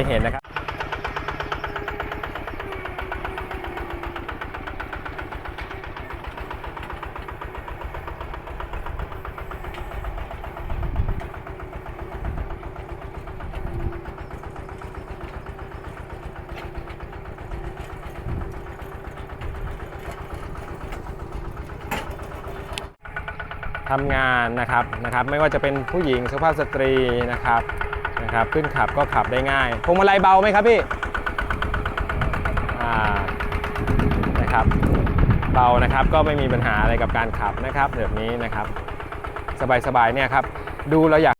ได้เห็นนะครับทำงานนะครับนะครับ ไม่ว่าจะเป็นผู้หญิงสุภาพสตรีนะครับ นะครับขึ้นขับก็ขับได้ง่ายพวงมาลัยเบาไหมครับพี่นะครับเบานะครับก็ไม่มีปัญหาอะไรกับการขับนะครับแบบนี้นะครับ สบายๆเนี่ยครับดูเราอยาก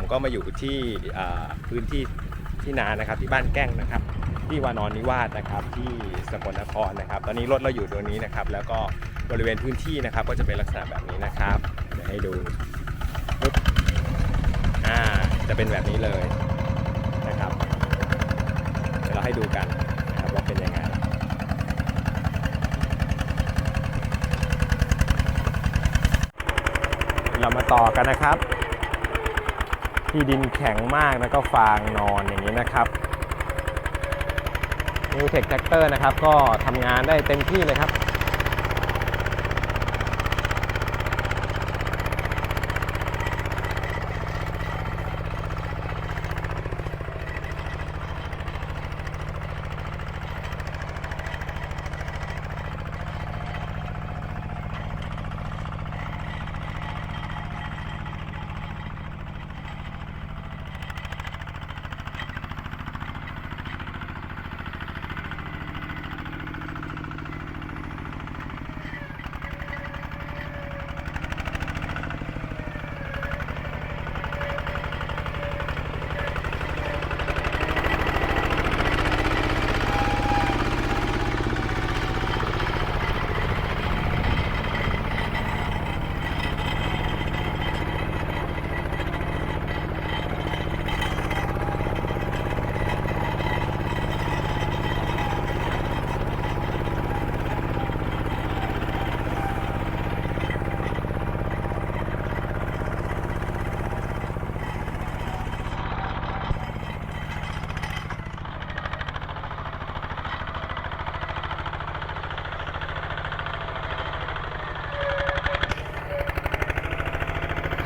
ผมก็มาอยู่ที่พื้นที่ที่นานะครับที่บ้านแก้งนะครับ ที่วานอนนิวาสนะครับที่สกลนครนะครับ ตอนนี้รถเราอยู่ตรงนี้นะครับ แล้วก็บริเวณพื้นที่นะครับ ก็จะเป็นลักษณะแบบนี้นะครับเดี๋ยวให้ดูอ่าจะเป็นแบบนี้เลยนะครับเดี๋ยวเราให้ดูกันนะครับว่าเป็นยังไงเรามาต่อกันนะครับ ที่ดินแข็งมากแล้วก็ฟางนอนอย่างนี้นะครับ New Tech Tractor นะครับ ก็ทำงานได้เต็มที่เลยครับ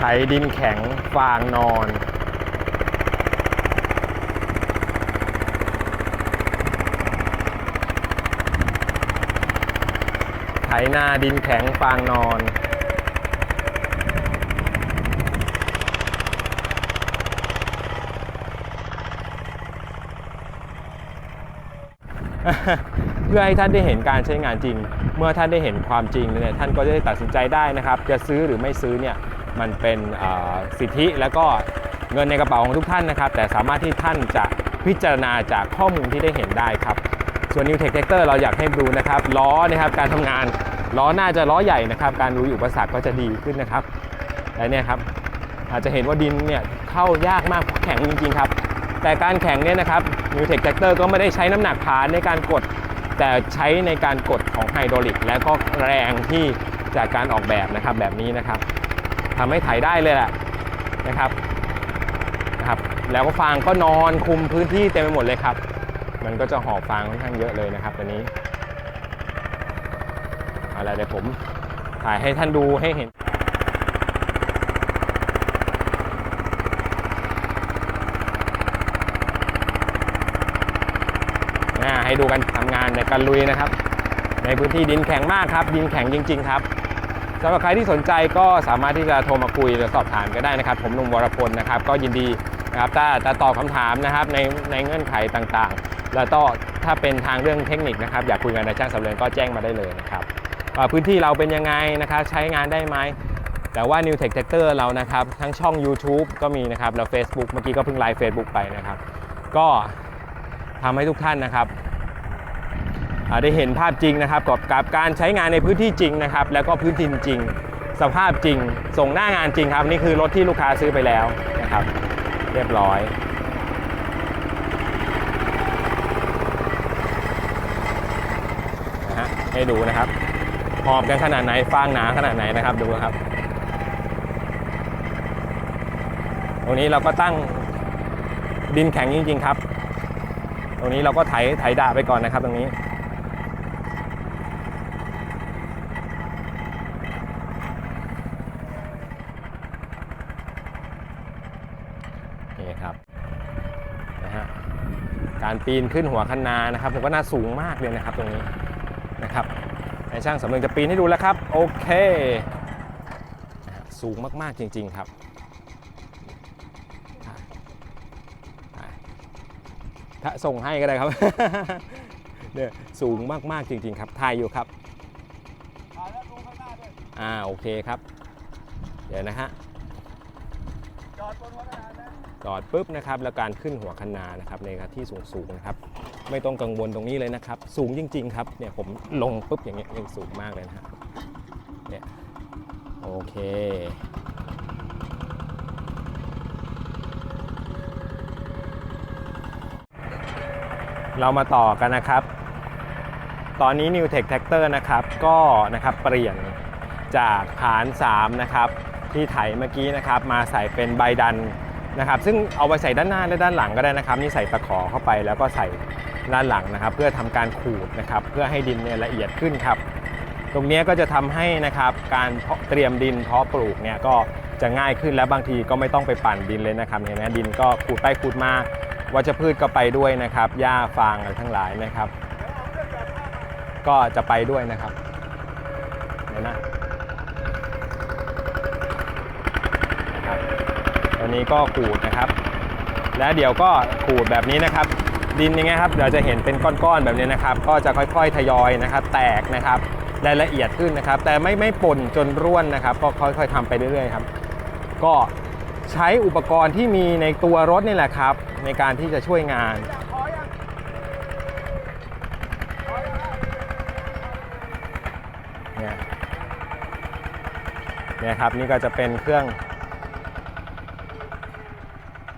ถดินแข็งฟางนอน ไถนาดินแข็งฟางนอน เพื่อให้ท่านได้เห็นการใช้งานจริง เมื่อท่านได้เห็นความจริงแล้วเนี่ยท่านก็จะได้ตัดสินใจได้นะครับ จะซื้อหรือไม่ซื้อเนี่ย มันเป็นสิทธิแล้วก็เงินในกระเป๋าของทุกท่านนะครับ แต่สามารถที่ท่านจะพิจารณาจากข้อมูลที่ได้เห็นได้ครับ ส่วน New Tech Tractor เราอยากให้ดูนะครับล้อนะครับการทำงานล้อน้าจะล้อใหญ่นะครับ การรู้อยู่อุปสรรคก็จะดีขึ้นนะครับและเนี่ยครับอาจจะเห็นว่าดินเนี่ยเข้ายากมากแข็งจริงๆครับ แต่การแข็งเนี่ยนะครับ New Tech Tractor ก็ไม่ได้ใช้น้ำหนักผานในการกด แต่ใช้ในการกดของไฮดรอลิกและก็แรงที่จากการออกแบบนะครับแบบนี้นะครับ ทำให้ไถได้เลยแหละนะครับนะครับ แล้วก็ฟางก็นอนคุมพื้นที่เต็มไปหมดเลยครับ มันก็จะหอบฟางค่อนข้างเยอะเลยนะครับตัวนี้เอาละไรเดี๋ยวผมถ่ายให้ท่านดูให้เห็นอ่าให้ดูกันทำงานในการลุยนะครับ ในพื้นที่ดินแข็งมากครับ ดินแข็งจริง ๆ ครับ สำหรับใครที่สนใจก็สามารถที่จะโทรมาคุยหรือสอบถามก็ได้นะครับ ผมหนุ่มวรพลนะครับ ก็ยินดีนะครับถ้าจะตอบคำถามนะครับในในเงื่อนไขต่างๆ แล้วก็ถ้าเป็นทางเรื่องเทคนิคนะครับ อยากคุยกับนายช่างสำเร็จก็แจ้งมาได้เลยนะครับพื้นที่เราเป็นยังไงนะครับ ใช้งานได้ไหมแต่ว่า New Tech Tractor เรานะครับ ทั้งช่อง YouTube ก็มีนะครับ แล้ว Facebook เมื่อกี้ก็เพิ่งไลฟ์ Facebook ไปนะครับ ก็ทำให้ทุกท่านนะครับ ได้เห็นภาพจริงนะครับกับกับการใช้งานในพื้นที่จริงนะครับ แล้วก็พื้นที่จริง สภาพจริง ส่งหน้างานจริงครับ นี่คือรถที่ลูกค้าซื้อไปแล้วนะครับ เรียบร้อยนะฮะให้ดูนะครับหอบกันขนาดไหนฟางหนาขนาดไหนนะครับดูครับ ตรงนี้เราก็ตั้งดินแข็งจริง ๆ ครับ ตรงนี้เราก็ไถไถด่าไปก่อนนะครับ ตรงนี้ครับนะฮะ การปีนขึ้นหัวคันนานะครับผมก็น่าสูงมากเลยนะครับตรงนี้นะครับในช่างสำเร็จจะปีนให้ดูแล้วครับโอเค สูงมากๆจริง ๆครับถ้าส่งให้ก็ได้ครับเนี่ยสูงมากๆจริง ๆ ครับถ่ายอยู่ครับอ่าโอเคครับ เดี๋ยวนะฮะ จอดปุ๊บนะครับแล้วการขึ้นหัวคันนานะครับในที่สูงๆนะครับ ไม่ต้องกังวลตรงนี้เลยนะครับ สูงจริง ๆ ครับเนี่ยผมลงปุ๊บอย่างเงี้ยยังสูงมากเลยนะฮะเนี่ยโอเคเรามาต่อกันนะครับ ตอนนี้ New Tech Tractor นะครับ ก็นะครับเปลี่ยนจากฐาน 3 นะครับ ที่ไถเมื่อกี้นะครับ มาใส่เป็นใบดันนะครับ ซึ่งเอาไปใส่ด้านหน้าและด้านหลังก็ได้นะครับ นี่ใส่ตะขอเข้าไปแล้วก็ใส่ด้านหลังนะครับ เพื่อทำการขูดนะครับ เพื่อให้ดินเนี่ยละเอียดขึ้นครับ ตรงนี้ก็จะทำให้นะครับการเพาะเตรียมดินเพาะปลูกเนี่ยก็จะง่ายขึ้นและบางทีก็ไม่ต้องไปปั่นดินเลยนะครับเห็นไหมดินก็ขูดไปขูดมาวัชพืชก็ไปด้วยนะครับหญ้าฟางอะไรทั้งหลายนะครับ ก็จะไปด้วยนะครับเห็นนะนะครับ ตอนนี้ก็ขูดนะครับ แล้วเดี๋ยวก็ขูดแบบนี้นะครับ ดินย่างเงี้ยครับเราจะเห็นเป็นก้อนๆแบบนี้นะครับ ก็จะค่อยๆทยอยนะครับ แตกนะครับรายละเอียดขึ้นนะครับ แต่ไม่ไม่ป่นจนร่วนนะครับ ก็ค่อยๆทำไปเรื่อยๆครับ ก็ใช้อุปกรณ์ที่มีในตัวรถนี่แหละครับ ในการที่จะช่วยงานเนี่ยเนี่ยครับนี่ก็จะเป็นเครื่อง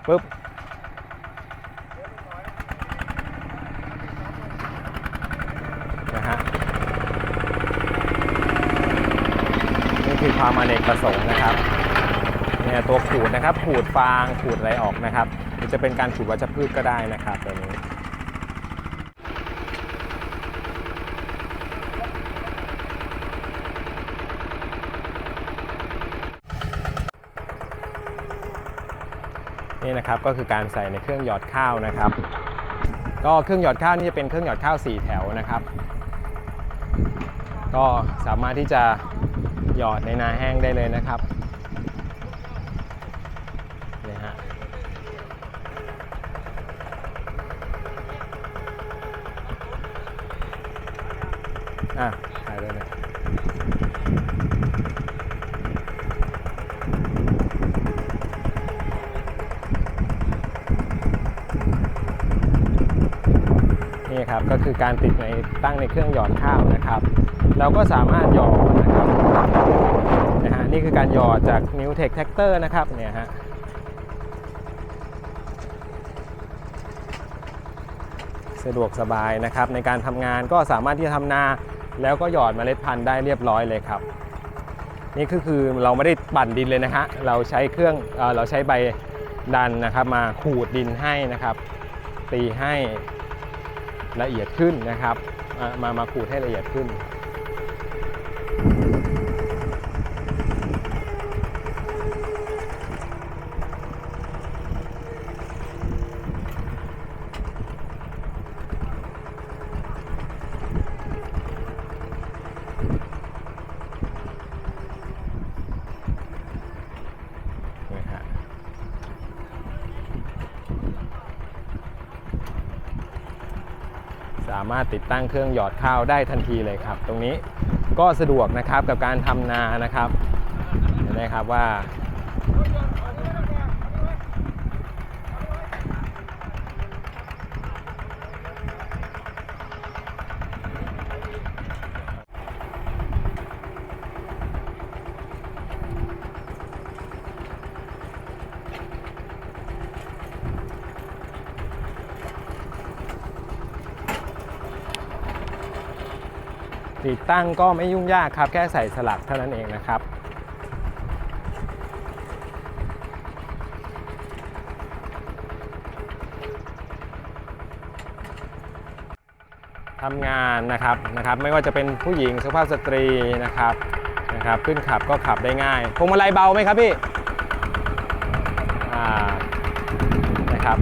ปุ๊บนะฮะนี่คือความอเนกประสงค์นะครับเนี่ยตัวขูดนะครับขูดฟางขูดอะไรออกนะครับหรือจะเป็นการขูดวัชพืชก็ได้นะครับตัวนี้ นี่นะครับก็คือการใส่ในเครื่องหยอดข้าวนะครับ ก็เครื่องหยอดข้าวนี่จะเป็นเครื่องหยอดข้าว 4 แถวนะครับ ก็สามารถที่จะหยอดในนาแห้งได้เลยนะครับนี่ฮะอะถ่ายเลยนะ นี่ครับ ก็คือการติดในตั้งในเครื่องหยอดข้าวนะครับ เราก็สามารถหยอดนะครับนะฮะนี่คือการหยอดจาก New Tech Tractor นะครับเนี่ยฮะสะดวกสบายนะครับ ในการทำงานก็สามารถที่จะทำนา แล้วก็หยอดเมล็ดพันธุ์ได้เรียบร้อยเลยครับ นี่ก็คือเราไม่ได้ปั่นดินเลยนะฮะเราใช้เครื่องเอเราใช้ใบดันนะครับ มาขูดดินให้นะครับ ตีให้ ละเอียดขึ้นนะครับมามาขูดให้ละเอียดขึ้น สามารถติดตั้งเครื่องหยอดข้าวได้ทันทีเลยครับ ตรงนี้ก็สะดวกนะครับกับการทำนานะครับเห็นไหมครับว่า ติดตั้งก็ไม่ยุ่งยากครับ แค่ใส่สลักเท่านั้นเองนะครับ ทำงานนะครับนะครับ ไม่ว่าจะเป็นผู้หญิงสุภาพสตรีนะครับนะครับ ขึ้นขับก็ขับได้ง่ายพวงมาลัยเบาไหมครับพี่นะครับ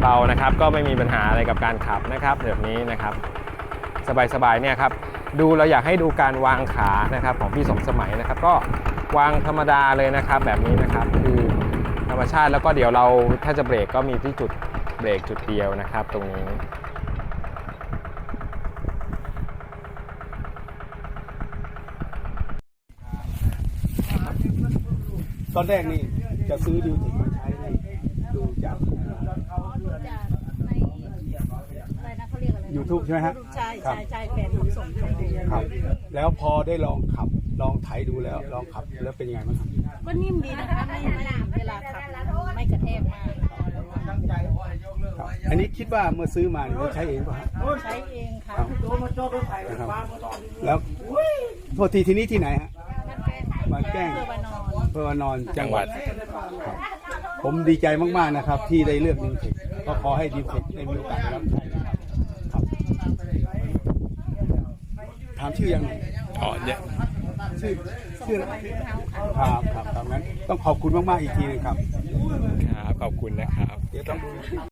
เบานะครับก็ไม่มีปัญหาอะไรกับการขับนะครับแบบนี้นะครับ สบายๆเนี่ยครับ ดูเราอยากให้ดูการวางขานะครับของพี่สมสมัยนะครับ ก็วางธรรมดาเลยนะครับ แบบนี้นะครับคือธรรมชาติแล้วก็เดี๋ยวเราถ้าจะเบรกก็มีที่จุดเบรกจุดเดียวนะครับ ตรงนี้ตอนแรกนี่จะซื้อดิวเทคมาใช้นี่ดูจาก จากในอะไรนะ เขาเรียกอะไรนะ YouTube ใช่ไหมฮะใช่ครัใช่บใช่แฟนผมส่งให้ดูครับ แล้วพอได้ลองขับลองไถดูแล้วลองขับแล้วเป็นยังไงบ้างครับก็นิ่มดีนะคะไม่ไม่เวลาขับไม่กระแทกมากครับ อันนี้คิดว่าเมื่อซื้อมาเนี่ยใช้เองป่ะครับใช้เองค่ะนะครับแล้วโทษทีที่นี้ที่ไหนฮะบ้านแก้งเพื่อวานอนเพื่อวานอนจังหวัดครับผมดีใจมากๆนะครับ ที่ได้เลือกดิวเทคก็ขอให้ดิวเทคได้มีโอกาสได้รับใช้นะครับครับ ถามชื่อยังไงอ๋อเนี่ยชื่อชื่ออะไรครับครับครับงั้นต้องขอบคุณมากๆอีกทีหนึงครับ ครับ ขอบคุณนะครับ เดี๋ยวต้องดู